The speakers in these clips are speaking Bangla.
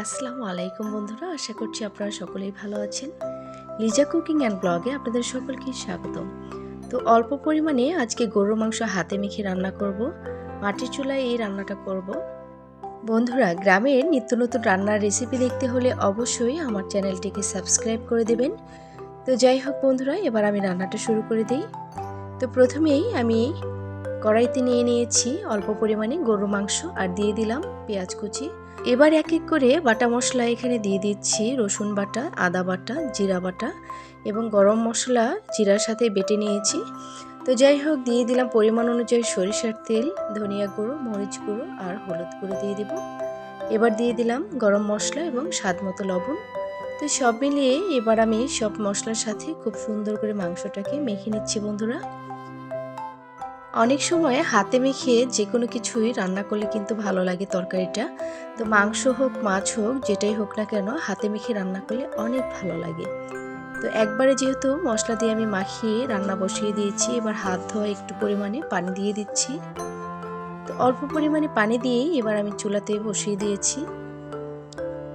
আসসালামু আলাইকুম বন্ধুরা, আশা করছি আপনারা সকলেই ভালো আছেন। লিজা কুকিং অ্যান্ড ব্লগে আপনাদের সকলকে স্বাগতম। তো অল্প পরিমাণে আজকে গরুর মাংস হাতে মেখে রান্না করব, মাটির চুলায় এই রান্নাটা করব। বন্ধুরা, গ্রামের নিত্য নতুন রান্নার রেসিপি দেখতে হলে অবশ্যই আমার চ্যানেলটিকে সাবস্ক্রাইব করে দেবেন। তো যাই হোক বন্ধুরা, এবার আমি রান্নাটা শুরু করে দিই। তো প্রথমেই আমি কড়াইতে নিয়ে নিয়েছি অল্প পরিমাণে গরুর মাংস আর দিয়ে দিলাম পেঁয়াজ কুচি। এবার এক এক করে বাটা মশলা এখানে দিয়ে দিচ্ছি, রসুন বাটা, আদা বাটা, জিরা বাটা এবং গরম মশলা জিরার সাথে বেটে নিয়েছি। তো যাই হোক, দিয়ে দিলাম পরিমাণ অনুযায়ী সরিষার তেল, ধনিয়া গুঁড়ো, মরিচ গুঁড়ো আর হলুদ গুঁড়ো দিয়ে দিব। এবার দিয়ে দিলাম গরম মশলা এবং স্বাদ মতো লবণ। তো সব মিলিয়ে এবার আমি সব মশলার সাথে খুব সুন্দর করে মাংসটাকে মেখে নিচ্ছি বন্ধুরা। অনেক সময় হাতে মেখে যে কোনো কিছুই রান্না করলে কিন্তু ভালো লাগে তরকারিটা। তো মাংস হোক, মাছ হোক, যেটাই হোক না কেন হাতে মেখে রান্না করলে অনেক ভালো লাগে। তো একবারে যেহেতু মশলা দিয়ে আমি মাখিয়ে রান্না বসিয়ে দিয়েছি, এবার হাত ধোয়া একটু পরিমাণে পানি দিয়ে দিচ্ছি। তো অল্প পরিমাণে পানি দিয়েই এবার আমি চুলাতে বসিয়ে দিয়েছি।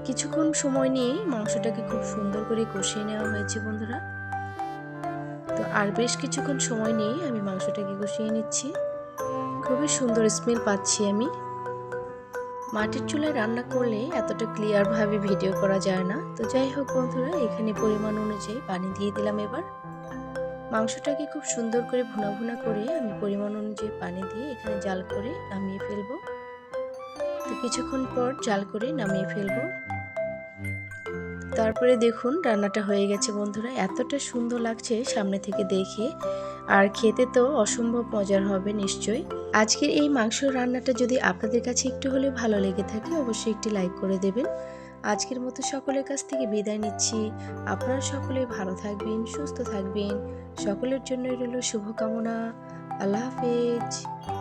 কিছুক্ষণ সময় নিয়ে মাংসটাকে খুব সুন্দর করে কষিয়ে নেওয়া হয়েছে বন্ধুরা। আর বেশ কিছুক্ষণ সময় নিয়ে আমি মাংসটাকে কষিয়ে নিচ্ছি। খুবই সুন্দর স্মেল পাচ্ছি আমি। মাটির চুলায় রান্না করলে এতটা ক্লিয়ারভাবে ভিডিও করা যায় না। তো যাই হোক বন্ধুরা, এখানে পরিমাণ অনুযায়ী পানি দিয়ে দিলাম এবার। মাংসটাকে খুব সুন্দর করে ভুনা ভুনা করে আমি পরিমাণ অনুযায়ী পানি দিয়ে এখানে জাল করে নামিয়ে ফেলব। তো কিছুক্ষণ পর জাল করে নামিয়ে ফেলব। তারপরে দেখুন রান্নাটা হয়ে গেছে বন্ধুরা। এতটা সুন্দর লাগছে সামনে থেকে দেখে আর খেতে তো অসম্ভব মজার হবে নিশ্চয়ই। আজকের এই মাংস রান্নাটা যদি আপনাদের কাছে একটু হলেও ভালো লেগে থাকে, অবশ্যই একটি লাইক করে দেবেন। আজকের মতো সকলের কাছ থেকে বিদায় নিচ্ছি। আপনারা সকলে ভালো থাকবেন, সুস্থ থাকবেন। সকলের জন্য রইল শুভকামনা। আল্লাহ হাফেজ।